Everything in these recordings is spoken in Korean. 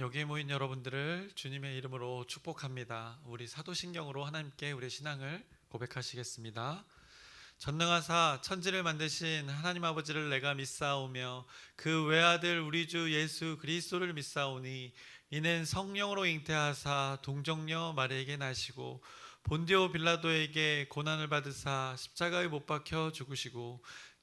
여기에 모인 여러분들을 주님의 이름으로 축복합니다. 우리 사도신경으로 하나님께 우리의 신앙을 고백하시겠습니다. 전능하사 천지를 만드신 하나님 아버지를 내가 믿사오며 그 외아들 우리 주 예수 그리스도를 믿사오니 이는 성령으로 잉태하사 동정녀 마리에게 나시고 본디오 빌라도에게 고난을 받으사 십자가에 못 박혀 죽으시고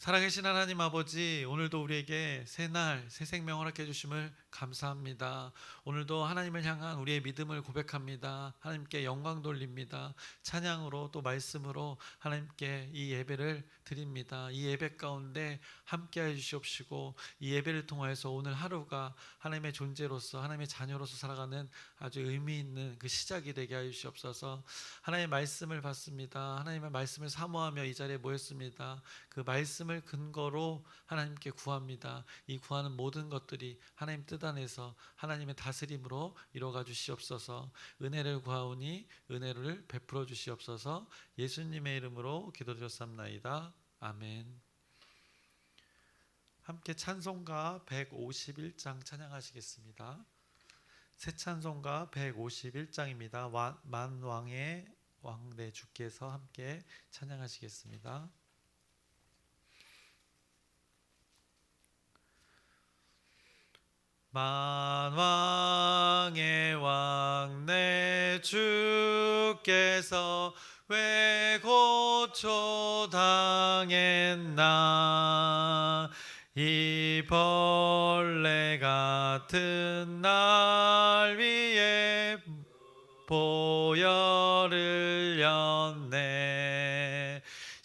살아계신 하나님 아버지 오늘도 우리에게 새날 새 생명을 허락해 주심을 감사합니다. 오늘도 하나님을 향한 우리의 믿음을 고백합니다. 하나님께 영광 돌립니다. 찬양으로 또 말씀으로 하나님께 이 예배를 드립니다. 이 예배 가운데 함께 해 주시옵시고 이 예배를 통하여서 오늘 하루가 하나님의 존재로서 하나님의 자녀로서 살아가는 아주 의미 있는 그 시작이 되게 하여 주시옵소서. 하나님의 말씀을 받습니다. 하나님의 말씀을 사모하며 이 자리에 모였습니다. 그 말씀을 근거로 하나님께 구합니다. 이 구하는 모든 것들이 하나님 뜻 안에서 하나님의 다스림으로 이루어가 주시옵소서. 은혜를 구하오니 은혜를 베풀어 주시옵소서. 예수님의 이름으로 기도드렸습나이다. 아멘. 함께 찬송가 151장 찬양하시겠습니다. 새 찬송가 151장입니다. 만왕의 왕대 주께서 함께 찬양하시겠습니다. 만왕의 왕 내 주께서 왜 고초 당했나? 이 벌레 같은 날 위에 보혈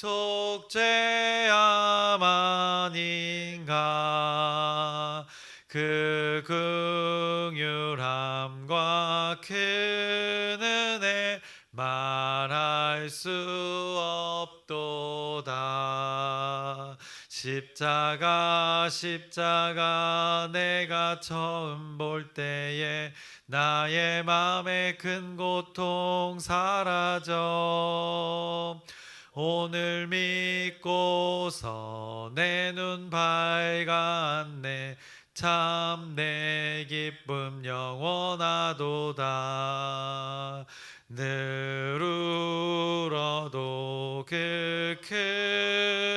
속죄함 아닌가? 그 긍휼함과 큰 은혜 말할 수 없도다. 십자가 십자가 내가 처음 볼 때에 나의 맘에 큰 고통 사라져 오늘 믿고서 내 눈 밝았네. 참 내 기쁨 영원하도다. 늘 울어도 그큰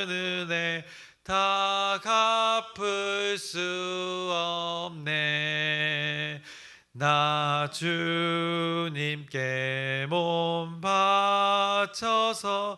은혜 다 갚을 수 없네. 나 주님께 몸 바쳐서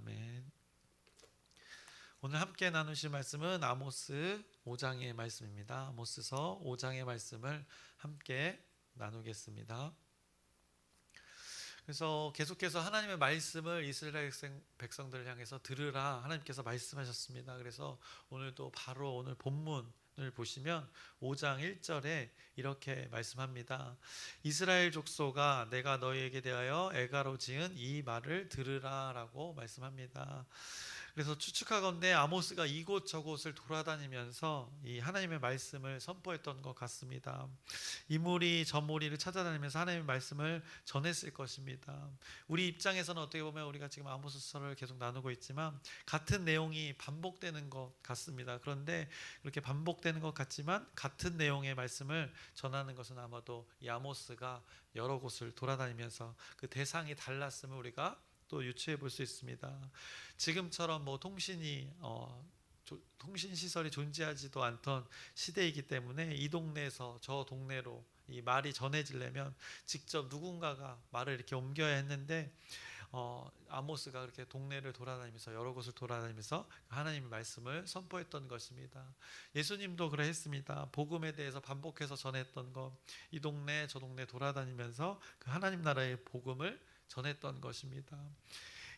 아멘. 오늘 함께 나누실 말씀은 아모스 5장의 말씀입니다. 아모스서 5장의 말씀을 함께 나누겠습니다. 그래서 계속해서 하나님의 말씀을 이스라엘 백성들을 향해서 들으라 하나님께서 말씀하셨습니다. 그래서 오늘도 바로 오늘 본문 을 보시면 5장 1절에 이렇게 말씀합니다. 이스라엘 족속아 내가 너희에게 대하여 애가로 지은 이 말을 들으라라고 말씀합니다. 그래서 추측하건대 아모스가 이곳 저곳을 돌아다니면서 이 하나님의 말씀을 선포했던 것 같습니다. 이무리 저무리를 찾아다니면서 하나님의 말씀을 전했을 것입니다. 우리 입장에서는 어떻게 보면 우리가 지금 아모스서를 계속 나누고 있지만 같은 내용이 반복되는 것 같습니다. 그런데 그렇게 반복되는 것 같지만 같은 내용의 말씀을 전하는 것은 아마도 이 아모스가 여러 곳을 돌아다니면서 그 대상이 달랐음을 우리가 또 유추해 볼 수 있습니다. 지금처럼 뭐 통신이 어, 조- 통신 시설이 존재하지도 않던 시대이기 때문에 이 동네에서 저 동네로 이 말이 전해지려면 직접 누군가가 말을 이렇게 옮겨야 했는데 어, 아모스가 그렇게 동네를 돌아다니면서 여러 곳을 돌아다니면서 하나님의 말씀을 선포했던 것입니다. 예수님도 그래 했습니다. 복음에 대해서 반복해서 전했던 것, 이 동네 저 동네 돌아다니면서 그 하나님 나라의 복음을 전했던 것입니다.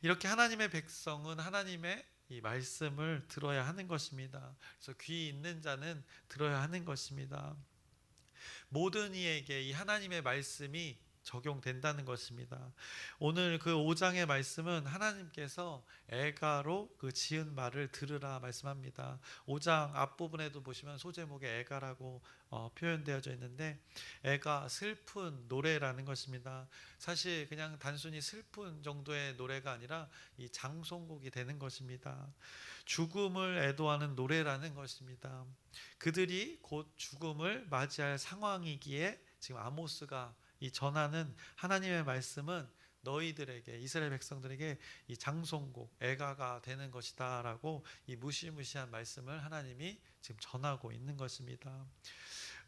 이렇게 하나님의 백성은 하나님의 이 말씀을 들어야 하는 것입니다. 그래서 귀 있는 자는 들어야 하는 것입니다. 모든 이에게 이 하나님의 말씀이 적용된다는 것입니다. 오늘 그 5장의 말씀은 하나님께서 애가로 그 지은 말을 들으라 말씀합니다. 5장 앞부분에도 보시면 소제목에 애가라고 어, 표현되어져 있는데 애가 슬픈 노래라는 것입니다. 사실 그냥 단순히 슬픈 정도의 노래가 아니라 이 장송곡이 되는 것입니다. 죽음을 애도하는 노래라는 것입니다. 그들이 곧 죽음을 맞이할 상황이기에 지금 아모스가 이 전하는 하나님의 말씀은 너희들에게 이스라엘 백성들에게 이 장송곡 애가가 되는 것이다라고 이 무시무시한 말씀을 하나님이 지금 전하고 있는 것입니다.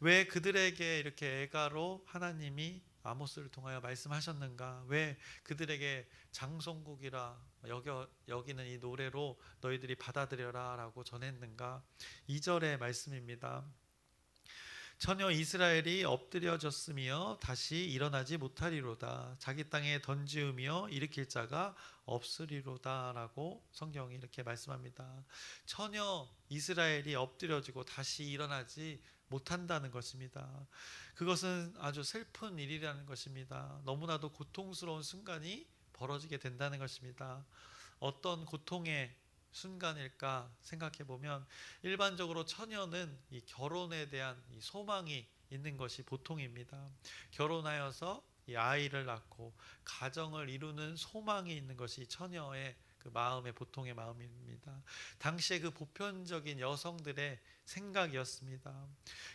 왜 그들에게 이렇게 애가로 하나님이 아모스를 통하여 말씀하셨는가? 왜 그들에게 장송곡이라 여겨 여기는 이 노래로 너희들이 받아들여라라고 전했는가? 2절의 말씀입니다. 처녀 이스라엘이 엎드려졌으며 다시 일어나지 못하리로다. 자기 땅에 던지우며 일으킬 자가 없으리로다라고 성경이 이렇게 말씀합니다. 처녀 이스라엘이 엎드려지고 다시 일어나지 못한다는 것입니다. 그것은 아주 슬픈 일이라는 것입니다. 너무나도 고통스러운 순간이 벌어지게 된다는 것입니다. 어떤 고통의 순간일까 생각해 보면 일반적으로 처녀는 이 결혼에 대한 이 소망이 있는 것이 보통입니다. 결혼하여서 이 아이를 낳고 가정을 이루는 소망이 있는 것이 처녀의 그 마음의 보통의 마음입니다. 당시에 그 보편적인 여성들의 생각이었습니다.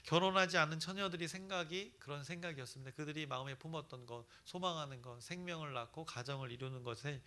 결혼하지 않은 처녀들이 생각이 그런 생각이었습니다. 그들이 마음에 품었던 것, 소망하는 것, 생명을 낳고 가정을 이루는 것에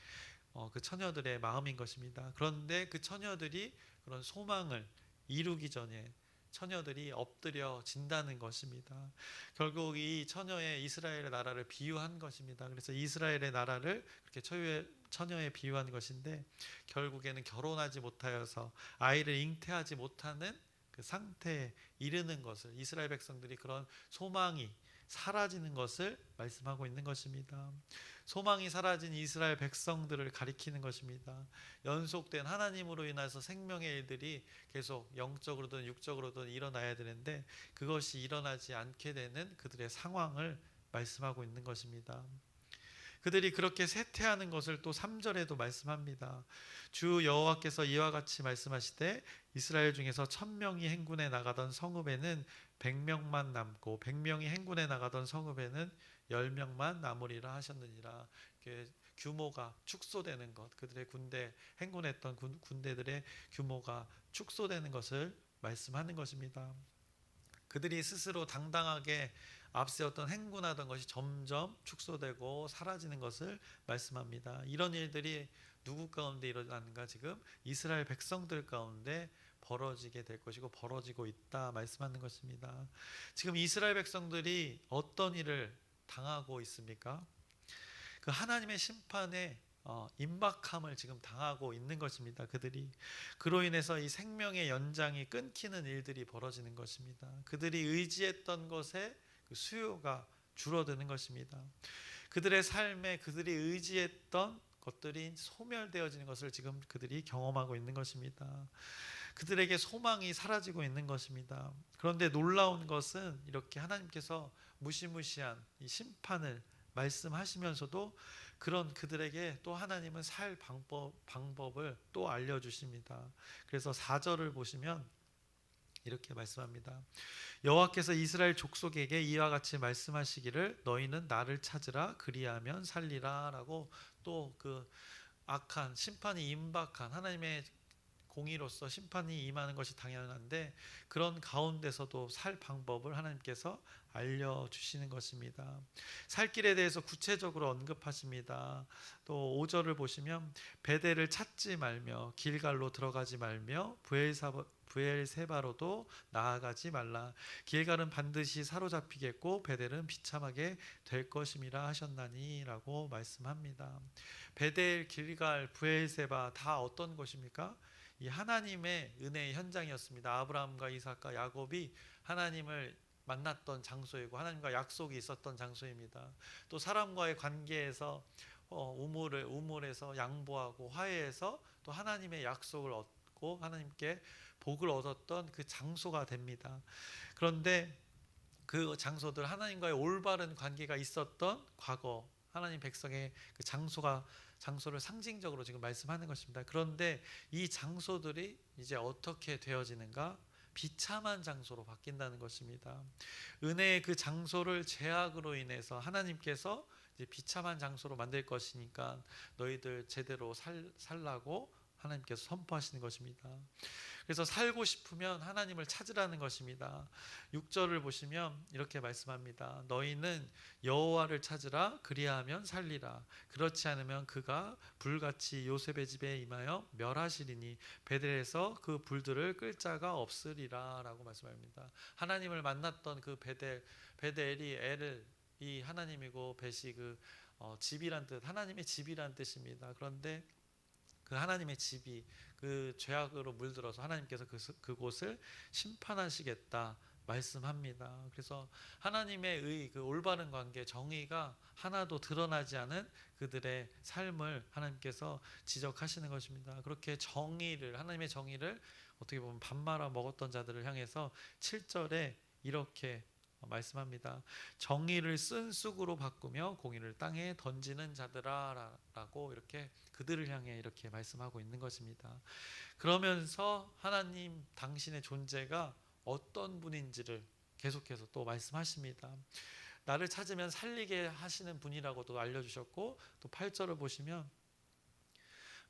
어, 그 처녀들의 마음인 것입니다. 그런데 그 처녀들이 그런 소망을 이루기 전에 처녀들이 엎드려진다는 것입니다. 결국 이 처녀의 이스라엘의 나라를 비유한 것입니다. 그래서 이스라엘의 나라를 그렇게 처녀의, 처녀에 비유한 것인데 결국에는 결혼하지 못하여서 아이를 잉태하지 못하는 그 상태에 이르는 것을 이스라엘 백성들이 그런 소망이 사라지는 것을 말씀하고 있는 것입니다. 소망이 사라진 이스라엘 백성들을 가리키는 것입니다. 연속된 하나님으로 인해서 생명의 일들이 계속 영적으로든 육적으로든 일어나야 되는데 그것이 일어나지 않게 되는 그들의 상황을 말씀하고 있는 것입니다. 그들이 그렇게 쇠퇴하는 것을 또 3절에도 말씀합니다. 주 여호와께서 이와 같이 말씀하시되 이스라엘 중에서 천명이 행군에 나가던 성읍에는 백명만 남고 백명이 행군에 나가던 성읍에는 열 명만 남으리라 하셨느니라. 규모가 축소되는 것, 그들의 군대 행군했던 군, 군대들의 규모가 축소되는 것을 말씀하는 것입니다. 그들이 스스로 당당하게 앞세웠던 행군하던 것이 점점 축소되고 사라지는 것을 말씀합니다. 이런 일들이 누구 가운데 일어나는가 지금 이스라엘 백성들 가운데 벌어지게 될 것이고 벌어지고 있다 말씀하는 것입니다. 지금 이스라엘 백성들이 어떤 일을 당하고 있습니까? 그 하나님의 심판에 어, 임박함을 지금 당하고 있는 것입니다. 그들이 그로 인해서 이 생명의 연장이 끊기는 일들이 벌어지는 것입니다. 그들이 의지했던 것에 그 수요가 줄어드는 것입니다. 그들의 삶에 그들이 의지했던 것들이 소멸되어지는 것을 지금 그들이 경험하고 있는 것입니다. 그들에게 소망이 사라지고 있는 것입니다. 그런데 놀라운 것은 이렇게 하나님께서 무시무시한 이 심판을 말씀하시면서도 그런 그들에게 또 하나님은 살 방법 방법을 또 알려 주십니다. 그래서 4절을 보시면 이렇게 말씀합니다. 여호와께서 이스라엘 족속에게 이와 같이 말씀하시기를 너희는 나를 찾으라 그리하면 살리라라고 또 그 악한 심판이 임박한 하나님의 공의로서 심판이 임하는 것이 당연한데 그런 가운데서도 살 방법을 하나님께서 알려 주시는 것입니다. 살 길에 대해서 구체적으로 언급하십니다. 또 5절을 보시면 베델을 찾지 말며 길갈로 들어가지 말며 부엘사 부엘세바로도 나아가지 말라. 길갈은 반드시 사로잡히겠고 베델은 비참하게 될 것임이라 하셨나니라고 말씀합니다. 베델, 길갈, 부엘세바 다 어떤 곳입니까? 이 하나님의 은혜의 현장이었습니다. 아브라함과 이삭과 야곱이 하나님을 만났던 장소이고 하나님과 약속이 있었던 장소입니다. 또 사람과의 관계에서 어, 우물을 우물에서 양보하고 화해해서 또 하나님의 약속을 얻고 하나님께 복을 얻었던 그 장소가 됩니다. 그런데 그 장소들 하나님과의 올바른 관계가 있었던 과거 하나님 백성의 그 장소가 장소를 상징적으로 지금 말씀하는 것입니다. 그런데 이 장소들이 이제 어떻게 되어지는가? 비참한 장소로 바뀐다는 것입니다. 은혜의 그 장소를 제약으로 인해서 하나님께서 이제 비참한 장소로 만들 것이니까 너희들 제대로 살, 살라고 하나님께서 선포하시는 것입니다. 그래서 살고 싶으면 하나님을 찾으라는 것입니다. 6절을 보시면 이렇게 말씀합니다. 너희는 여호와를 찾으라 그리하면 살리라. 그렇지 않으면 그가 불같이 요셉의 집에 임하여 멸하시리니 베델에서 그 불들을 끌 자가 없으리라라고 말씀합니다. 하나님을 만났던 그 베델 베델이 엘을 이 하나님이고 벳이 그 어, 집이란 뜻 하나님의 집이란 뜻입니다. 그런데 그 하나님의 집이 그 죄악으로 물들어서 하나님께서 그, 그곳을 심판하시겠다 말씀합니다. 그래서 하나님의 의, 그 올바른 관계, 정의가 하나도 드러나지 않은 그들의 삶을 하나님께서 지적하시는 것입니다. 그렇게 정의를 하나님의 정의를 어떻게 보면 밥 말아 먹었던 자들을 향해서 7절에 이렇게 말씀합니다. 정의를 쓴 쑥으로 바꾸며 공의를 땅에 던지는 자들아라고 이렇게 그들을 향해 이렇게 말씀하고 있는 것입니다. 그러면서 하나님 당신의 존재가 어떤 분인지를 계속해서 또 말씀하십니다. 나를 찾으면 살리게 하시는 분이라고도 알려주셨고 또 8절을 보시면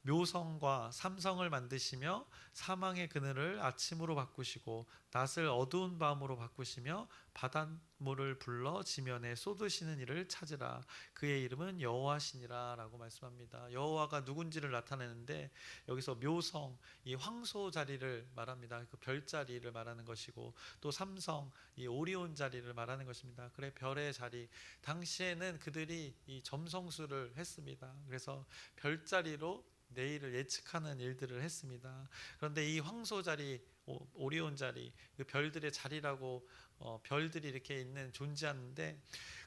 묘성과 삼성을 만드시며 사망의 그늘을 아침으로 바꾸시고 낯을 어두운 밤으로 바꾸시며 바닷물을 불러 지면에 쏟으시는 이를 찾으라 그의 이름은 여호와시니라라고 말씀합니다. 여호와가 누군지를 나타내는데 여기서 묘성 이 황소 자리를 말합니다. 그 별 자리를 말하는 것이고 또 삼성 이 오리온 자리를 말하는 것입니다. 그래 별의 자리 당시에는 그들이 이 점성술을 했습니다. 그래서 별자리로 내일을 예측하는 일들을 했습니다. 그런데 이 황소 자리, 오리온 자리, 그 별들의 자리라고 어, 별들이 이렇게 있는 존재하는데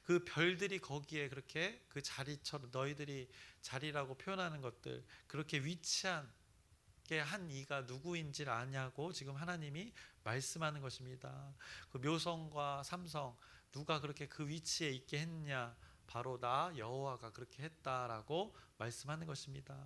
그 별들이 거기에 그렇게 그 자리처럼 너희들이 자리라고 표현하는 것들 그렇게 위치한 게한 이가 누구인지를 아냐고 지금 하나님이 말씀하는 것입니다. 그 묘성과 삼성 누가 그렇게 그 위치에 있게 했냐? 바로 나 여호와가 그렇게 했다라고 말씀하는 것입니다.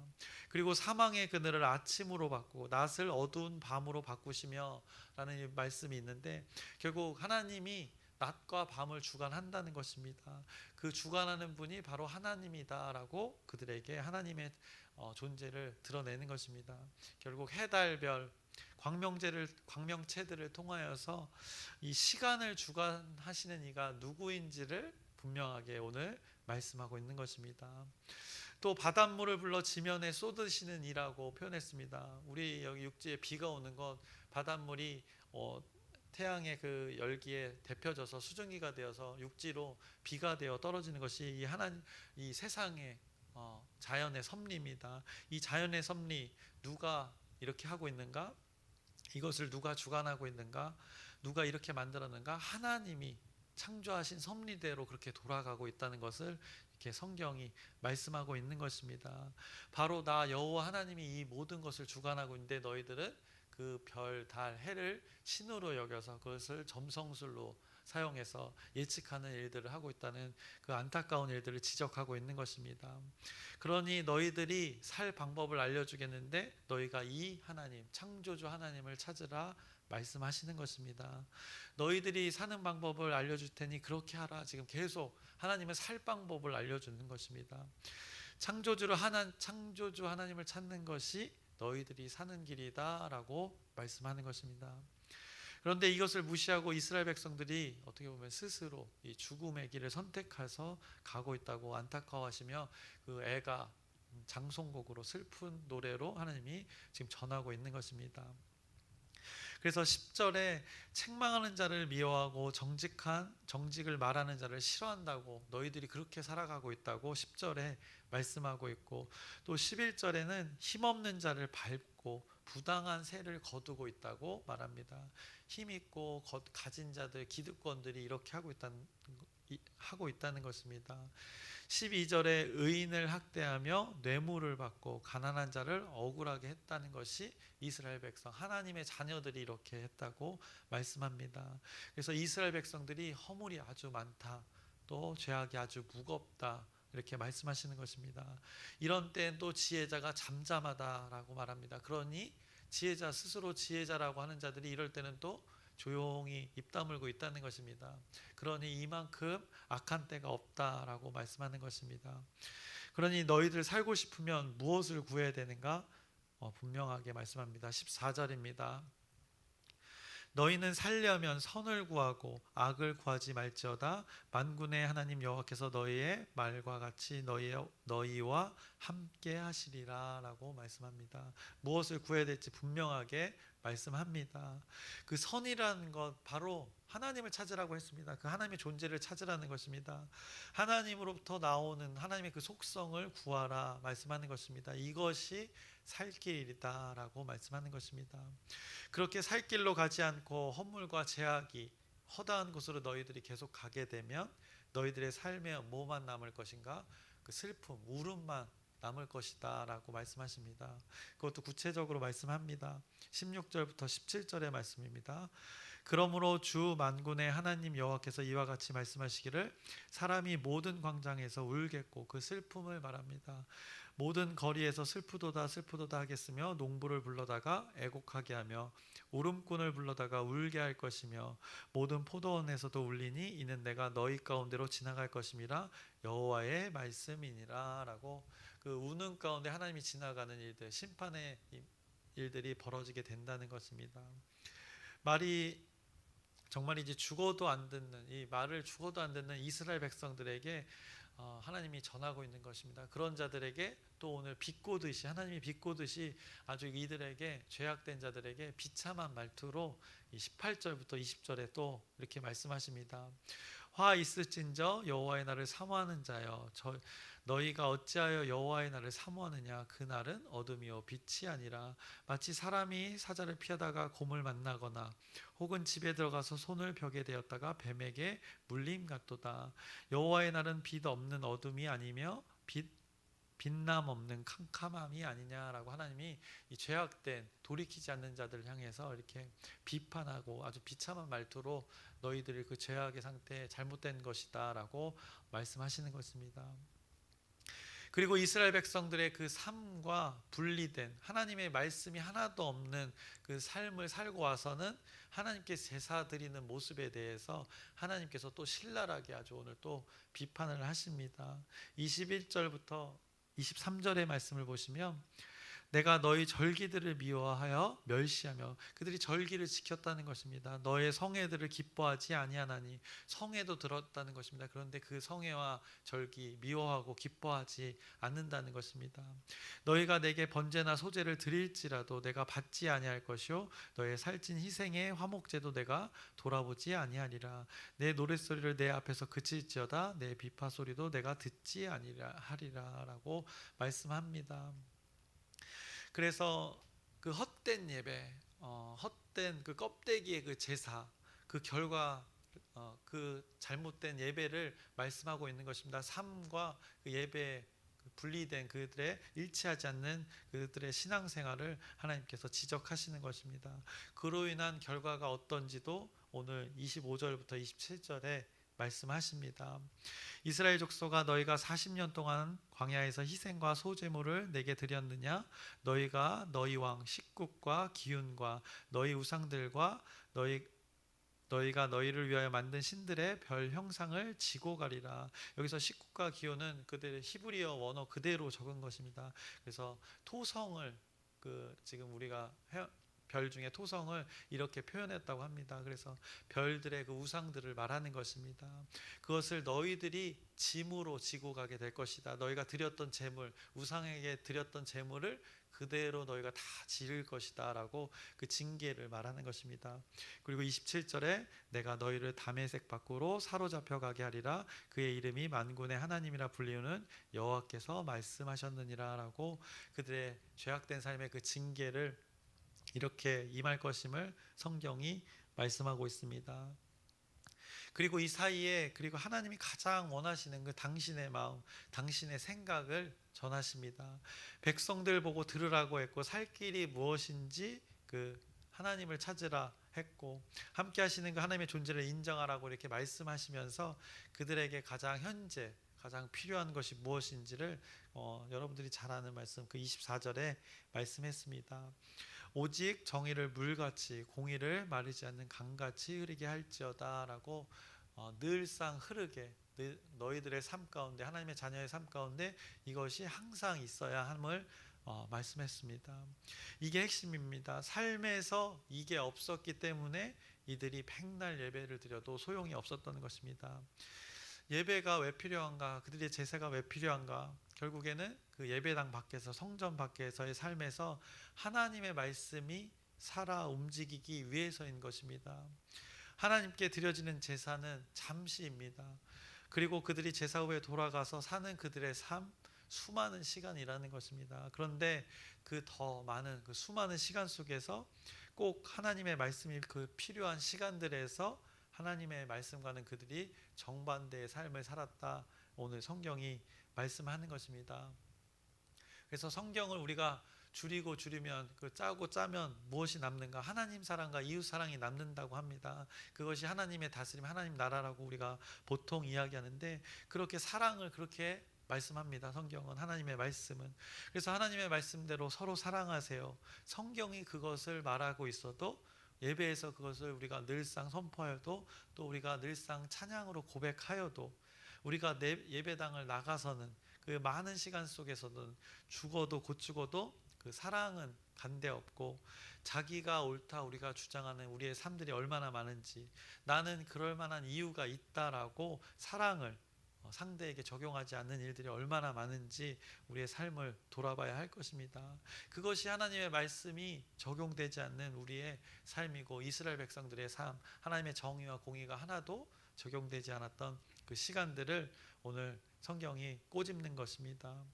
그리고 사망의 그늘을 아침으로 바꾸고 낯을 어두운 밤으로 바꾸시며라는 말씀이 있는데 결국 하나님이 낮과 밤을 주관한다는 것입니다. 그 주관하는 분이 바로 하나님이다라고 그들에게 하나님의 어, 존재를 드러내는 것입니다. 결국 해달별 광명제를 광명체들을 통하여서 이 시간을 주관하시는 이가 누구인지를 분명하게 오늘 말씀하고 있는 것입니다. 또 바닷물을 불러 지면에 쏟으시는 이라고 표현했습니다. 우리 여기 육지에 비가 오는 것 바닷물이 어, 태양의 그 열기에 데펴져서 수증기가 되어서 육지로 비가 되어 떨어지는 것이 이 하나님 이 세상의 어, 자연의 섭리입니다. 이 자연의 섭리 누가 이렇게 하고 있는가? 이것을 누가 주관하고 있는가? 누가 이렇게 만들었는가? 하나님이 창조하신 섭리대로 그렇게 돌아가고 있다는 것을 이렇게 성경이 말씀하고 있는 것입니다. 바로 나 여호와 하나님이 이 모든 것을 주관하고 있는데 너희들은 그 별, 달, 해를 신으로 여겨서 그것을 점성술로 사용해서 예측하는 일들을 하고 있다는 그 안타까운 일들을 지적하고 있는 것입니다. 그러니 너희들이 살 방법을 알려주겠는데 너희가 이 하나님 창조주 하나님을 찾으라 말씀하시는 것입니다. 너희들이 사는 방법을 알려줄 테니 그렇게 하라. 지금 계속 하나님의 살 방법을 알려주는 것입니다. 창조주를 하나 창조주 하나님을 찾는 것이 너희들이 사는 길이다라고 말씀하는 것입니다. 그런데 이것을 무시하고 이스라엘 백성들이 어떻게 보면 스스로 이 죽음의 길을 선택해서 가고 있다고 안타까워하시며 그 애가 장송곡으로 슬픈 노래로 하나님이 지금 전하고 있는 것입니다. 그래서 10절에 책망하는 자를 미워하고 정직한 정직을 말하는 자를 싫어한다고 너희들이 그렇게 살아가고 있다고 10절에 말씀하고 있고 또 11절에는 힘없는 자를 밟고 부당한 세를 거두고 있다고 말합니다. 힘 있고 거- 가진 자들 기득권들이 이렇게 하고 있다는 이- 하고 있다는 것입니다. 12절에 의인을 학대하며 뇌물을 받고 가난한 자를 억울하게 했다는 것이 이스라엘 백성 하나님의 자녀들이 이렇게 했다고 말씀합니다. 그래서 이스라엘 백성들이 허물이 아주 많다. 또 죄악이 아주 무겁다. 이렇게 말씀하시는 것입니다. 이런 때엔 또 지혜자가 잠잠하다라고 말합니다. 그러니 지혜자 스스로 지혜자라고 하는 자들이 이럴 때는 또 조용히 입 다물고 있다는 것입니다. 그러니 이만큼 악한 때가 없다라고 말씀하는 것입니다. 그러니 너희들 살고 싶으면 무엇을 구해야 되는가? 어, 분명하게 말씀합니다. 14절입니다. 너희는 살려면 선을 구하고 악을 구하지 말지어다 만군의 하나님 여호와께서 너희의 말과 같이 너희 너희와 함께 하시리라라고 말씀합니다. 무엇을 구해야 될지 분명하게 말씀합니다. 그 선이라는 것 바로 하나님을 찾으라고 했습니다. 그 하나님의 존재를 찾으라는 것입니다. 하나님으로부터 나오는 하나님의 그 속성을 구하라 말씀하는 것입니다. 이것이 살 길이다라고 말씀하는 것입니다. 그렇게 살 길로 가지 않고 헛물과 제약이 허다한 곳으로 너희들이 계속 가게 되면 너희들의 삶에 뭐만 남을 것인가? 그 슬픔, 울음만 남을 것이다 라고 말씀하십니다. 그것도 구체적으로 말씀합니다. 16절부터 17절의 말씀입니다. 그러므로 주 만군의 하나님 여호와께서 이와 같이 말씀하시기를 사람이 모든 광장에서 울겠고 그 슬픔을 말합니다. 모든 거리에서 슬프도다 슬프도다 하겠으며 농부를 불러다가 애곡하게 하며 울음꾼을 불러다가 울게 할 것이며 모든 포도원에서도 울리니 이는 내가 너희 가운데로 지나갈 것임이라 여호와의 말씀이니라라고 그 우는 가운데 하나님이 지나가는 일들 심판의 일들이 벌어지게 된다는 것입니다. 말이 정말 이제 죽어도 안 듣는 이 말을 죽어도 안 듣는 이스라엘 백성들에게 어, 하나님이 전하고 있는 것입니다. 그런 자들에게 또 오늘 비꼬듯이 하나님이 비꼬듯이 아주 이들에게 죄악된 자들에게 비참한 말투로 18절부터 20절에 또 이렇게 말씀하십니다. 화 있을진저 여호와의 날을 사모하는 자여 저 너희가 어찌하여 여호와의 날을 사모하느냐 그 날은 어둠이요 빛이 아니라 마치 사람이 사자를 피하다가 곰을 만나거나 혹은 집에 들어가서 손을 벽에 대었다가 뱀에게 물림 같도다 여호와의 날은 빛 없는 어둠이 아니며 빛 빛남 없는 캄캄함이 아니냐라고 하나님이 이 죄악된 돌이키지 않는 자들을 향해서 이렇게 비판하고 아주 비참한 말투로 너희들이 그 죄악의 상태에 잘못된 것이다라고 말씀하시는 것입니다. 그리고 이스라엘 백성들의 그 삶과 분리된 하나님의 말씀이 하나도 없는 그 삶을 살고 와서는 하나님께 제사 드리는 모습에 대해서 하나님께서 또 신랄하게 아주 오늘 또 비판을 하십니다. 21절부터 23절의 말씀을 보시면 내가 너희 절기들을 미워하여 멸시하며 그들이 절기를 지켰다는 것입니다. 너의 성회들을 기뻐하지 아니하나니 성회도 들었다는 것입니다. 그런데 그 성회와 절기 미워하고 기뻐하지 않는다는 것입니다. 너희가 내게 번제나 소제를 드릴지라도 내가 받지 아니할 것이요 너의 살찐 희생의 화목제도 내가 돌아보지 아니하리라. 내 노랫소리를 내 앞에서 그칠지어다 내 비파 소리도 내가 듣지 아니라 하리라라고 말씀합니다. 그래서 그 헛된 예배, 어, 헛된 그 껍데기의 그 제사, 그 결과 어, 그 잘못된 예배를 말씀하고 있는 것입니다. 삶과 그 예배 그 분리된 그들의 일치하지 않는 그들의 신앙생활을 하나님께서 지적하시는 것입니다. 그로 인한 결과가 어떤지도 오늘 25절부터 27절에 말씀하십니다. 이스라엘 족속아 너희가 40년 동안 광야에서 희생과 소제물을 내게 드렸느냐 너희가 너희 왕 식국과 기운과 너희 우상들과 너희 너희가 너희를 위하여 만든 신들의 별 형상을 지고 가리라. 여기서 식국과 기호는 그들의 히브리어 원어 그대로 적은 것입니다. 그래서 토성을 그 지금 우리가 해- 별 중에 토성을 이렇게 표현했다고 합니다. 그래서 별들의 그 우상들을 말하는 것입니다. 그것을 너희들이 짐으로 지고 가게 될 것이다. 너희가 드렸던 재물, 우상에게 드렸던 재물을 그대로 너희가 다 지를 것이다라고 그 징계를 말하는 것입니다. 그리고 27절에 내가 너희를 담에색 밖으로 사로잡혀 가게 하리라 그의 이름이 만군의 하나님이라 불리우는 여호와께서 말씀하셨느니라라고 그들의 죄악된 삶의 그 징계를 이렇게 임할 것임을 성경이 말씀하고 있습니다. 그리고 이 사이에 그리고 하나님이 가장 원하시는 그 당신의 마음, 당신의 생각을 전하십니다. 백성들 보고 들으라고 했고 살 길이 무엇인지 그 하나님을 찾으라 했고 함께 하시는 그 하나님의 존재를 인정하라고 이렇게 말씀하시면서 그들에게 가장 현재 가장 필요한 것이 무엇인지를 어, 여러분들이 잘 아는 말씀 그 24절에 말씀했습니다. 오직 정의를 물같이 공의를 마르지 않는 강같이 흐르게 할지어다라고 어, 늘상 흐르게 늘- 너희들의 삶 가운데 하나님의 자녀의 삶 가운데 이것이 항상 있어야 함을 어, 말씀했습니다. 이게 핵심입니다. 삶에서 이게 없었기 때문에 이들이 백날 예배를 드려도 소용이 없었던 것입니다. 예배가 왜 필요한가? 그들의 제사가 왜 필요한가? 결국에는 그 예배당 밖에서 성전 밖에서의 삶에서 하나님의 말씀이 살아 움직이기 위해서인 것입니다. 하나님께 드려지는 제사는 잠시입니다. 그리고 그들이 제사 후에 돌아가서 사는 그들의 삶 수많은 시간이라는 것입니다. 그런데 그 더 많은 그 수많은 시간 속에서 꼭 하나님의 말씀이 그 필요한 시간들에서 하나님의 말씀과는 그들이 정반대의 삶을 살았다. 오늘 성경이 말씀하는 것입니다. 그래서 성경을 우리가 줄이고 줄이면 그 짜고 짜면 무엇이 남는가? 하나님 사랑과 이웃 사랑이 남는다고 합니다. 그것이 하나님의 다스림, 하나님 나라라고 우리가 보통 이야기하는데 그렇게 사랑을 그렇게 말씀합니다. 성경은 하나님의 말씀은 그래서 하나님의 말씀대로 서로 사랑하세요. 성경이 그것을 말하고 있어도 예배에서 그것을 우리가 늘상 선포하여도 또 우리가 늘상 찬양으로 고백하여도 우리가 내 예배당을 나가서는 그 많은 시간 속에서는 죽어도 곧 죽어도 그 사랑은 간대 없고 자기가 옳다 우리가 주장하는 우리의 삶들이 얼마나 많은지 나는 그럴 만한 이유가 있다라고 사랑을 어, 상대에게 적용하지 않는 일들이 얼마나 많은지 우리의 삶을 돌아봐야 할 것입니다. 그것이 하나님의 말씀이 적용되지 않는 우리의 삶이고 이스라엘 백성들의 삶, 하나님의 정의와 공의가 하나도 적용되지 않았던 그 시간들을 오늘 성경이 꼬집는 것입니다.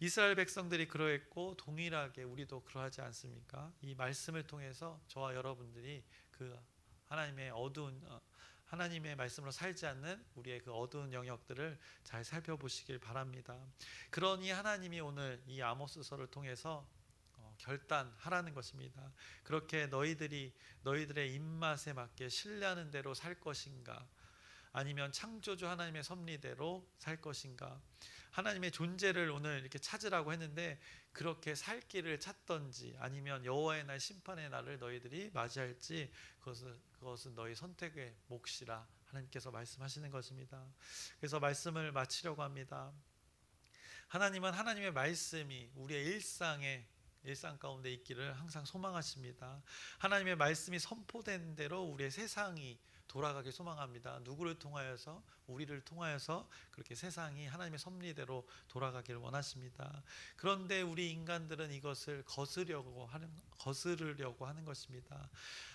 이스라엘 백성들이 그러했고 동일하게 우리도 그러하지 않습니까? 이 말씀을 통해서 저와 여러분들이 그 하나님의 어두운 어, 하나님의 말씀으로 살지 않는 우리의 그 어두운 영역들을 잘 살펴보시길 바랍니다. 그러니 하나님이 오늘 이 아모스서를 통해서 어, 결단하라는 것입니다. 그렇게 너희들이 너희들의 입맛에 맞게 신뢰하는 대로 살 것인가? 아니면 창조주 하나님의 섭리대로 살 것인가? 하나님의 존재를 오늘 이렇게 찾으라고 했는데 그렇게 살 길을 찾던지 아니면 여호와의 날 심판의 날을 너희들이 맞이할지 그것은 그것은 너희 선택의 몫이라 하나님께서 말씀하시는 것입니다. 그래서 말씀을 마치려고 합니다. 하나님은 하나님의 말씀이 우리의 일상에 일상 가운데 있기를 항상 소망하십니다. 하나님의 말씀이 선포된 대로 우리의 세상이 돌아가길 소망합니다. 누구를 통하여서 우리를 통하여서 그렇게 세상이 하나님의 섭리대로 돌아가기를 원하십니다. 그런데 우리 인간들은 이것을 거스려고 하는 거스르려고 하는 것입니다.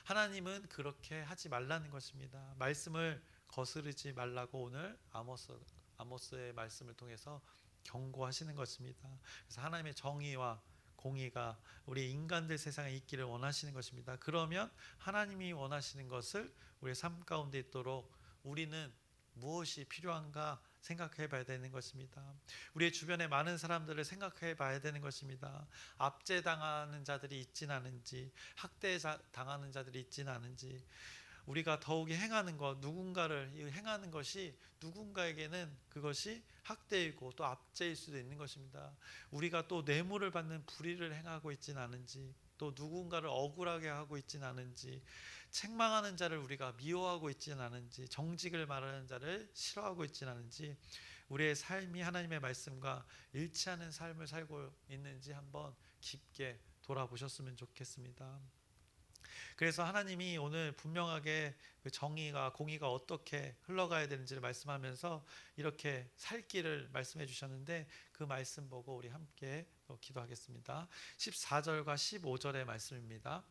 하나님은 그렇게 하지 말라는 것입니다. 말씀을 거스르지 말라고 오늘 아모스 아모스의 말씀을 통해서 경고하시는 것입니다. 그래서 하나님의 정의와 공의가 우리 인간들 세상에 있기를 원하시는 것입니다. 그러면 하나님이 원하시는 것을 우리의 삶 가운데 있도록 우리는 무엇이 필요한가 생각해 봐야 되는 것입니다. 우리의 주변에 많은 사람들을 생각해 봐야 되는 것입니다. 압제 당하는 자들이 있진 않은지, 학대 당하는 자들이 있진 않은지, 우리가 더욱이 행하는 것, 누군가를 이 행하는 것이 누군가에게는 그것이 학대이고 또 압제일 수도 있는 것입니다. 우리가 또 뇌물을 받는 불의를 행하고 있진 않은지, 또 누군가를 억울하게 하고 있진 않은지, 책망하는 자를 우리가 미워하고 있진 않은지, 정직을 말하는 자를 싫어하고 있진 않은지, 우리의 삶이 하나님의 말씀과 일치하는 삶을 살고 있는지 한번 깊게 돌아보셨으면 좋겠습니다. 그래서 하나님이 오늘 분명하게 그 정의가 공의가 어떻게 흘러가야 되는지를 말씀하면서 이렇게 살 길을 말씀해 주셨는데 그 말씀 보고 우리 함께 또 기도하겠습니다. 14절과 15절의 말씀입니다.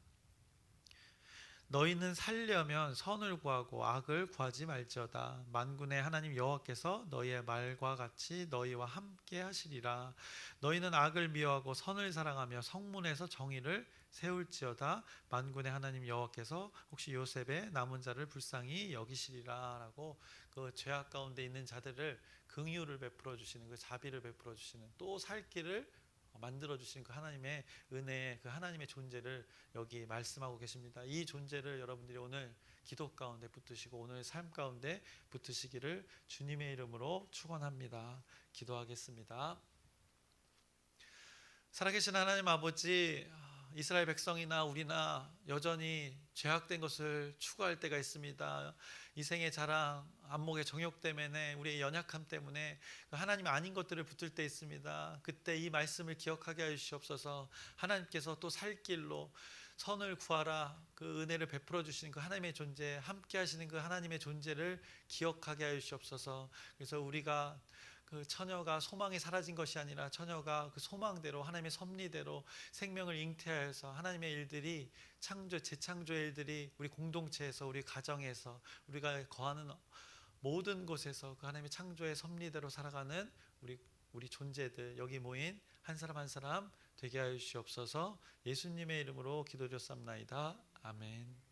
너희는 살려면 선을 구하고 악을 구하지 말지어다. 만군의 하나님 여호와께서 너희의 말과 같이 너희와 함께 하시리라. 너희는 악을 미워하고 선을 사랑하며 성문에서 정의를 세울지어다. 만군의 하나님 여호와께서 혹시 요셉의 남은 자를 불쌍히 여기시리라라고 그 죄악 가운데 있는 자들을 긍휼을 베풀어 주시는 그 자비를 베풀어 주시는 또 살 길을 만들어 주신 그 하나님의 은혜, 그 하나님의 존재를 여기 말씀하고 계십니다. 이 존재를 여러분들이 오늘 기도 가운데 붙드시고 오늘 삶 가운데 붙드시기를 주님의 이름으로 축원합니다. 기도하겠습니다. 살아계신 하나님 아버지, 이스라엘 백성이나 우리나 여전히 죄악된 것을 추구할 때가 있습니다. 이생의 자랑, 안목의 정욕 때문에 우리의 연약함 때문에 그 하나님 아닌 것들을 붙들 때 있습니다. 그때 이 말씀을 기억하게 하여 주시옵소서. 하나님께서 또 살 길로 선을 구하라 그 은혜를 베풀어 주시는 그 하나님의 존재 함께 하시는 그 하나님의 존재를 기억하게 하여 주시옵소서. 그래서 우리가 그 처녀가 소망이 사라진 것이 아니라 처녀가 그 소망대로 하나님의 섭리대로 생명을 잉태하여서 하나님의 일들이 창조 재창조의 일들이 우리 공동체에서 우리 가정에서 우리가 거하는 모든 곳에서 그 하나님의 창조의 섭리대로 살아가는 우리 우리 존재들 여기 모인 한 사람 한 사람 되게 하여 주시옵소서 예수님의 이름으로 기도드렸습나이다 아멘.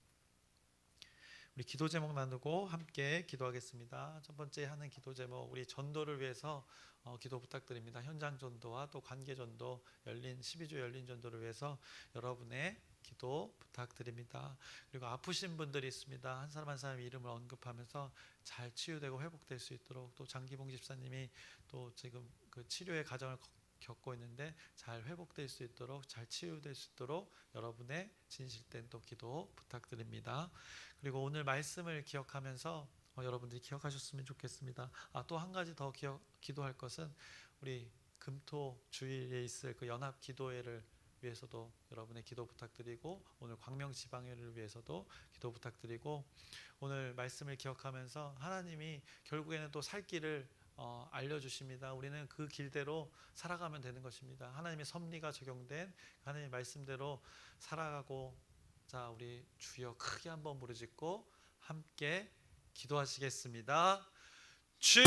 우리 기도 제목 나누고 함께 기도하겠습니다. 첫 번째 하는 기도 제목 우리 전도를 위해서 어, 기도 부탁드립니다. 현장 전도와 또 관계 전도 열린 12주 열린 전도를 위해서 여러분의 기도 부탁드립니다. 그리고 아프신 분들이 있습니다. 한 사람 한 사람 이름을 언급하면서 잘 치유되고 회복될 수 있도록 또 장기봉 집사님이 또 지금 그 치료의 과정을 겪고 있는데 잘 회복될 수 있도록 잘 치유될 수 있도록 여러분의 진실된 또 기도 부탁드립니다. 그리고 오늘 말씀을 기억하면서 어, 여러분들이 기억하셨으면 좋겠습니다. 아, 또 한 가지 더 기억, 기도할 것은 우리 금토 주일에 있을 그 연합 기도회를 위해서도 여러분의 기도 부탁드리고 오늘 광명 지방회를 위해서도 기도 부탁드리고 오늘 말씀을 기억하면서 하나님이 결국에는 또 살 길을 어, 알려주십니다. 우리는 그 길대로 살아가면 되는 것입니다. 하나님의 섭리가 적용된 하나님의 말씀대로 살아가고 자 우리 주여 크게 한번 부르짖고 함께 기도하시겠습니다. 주여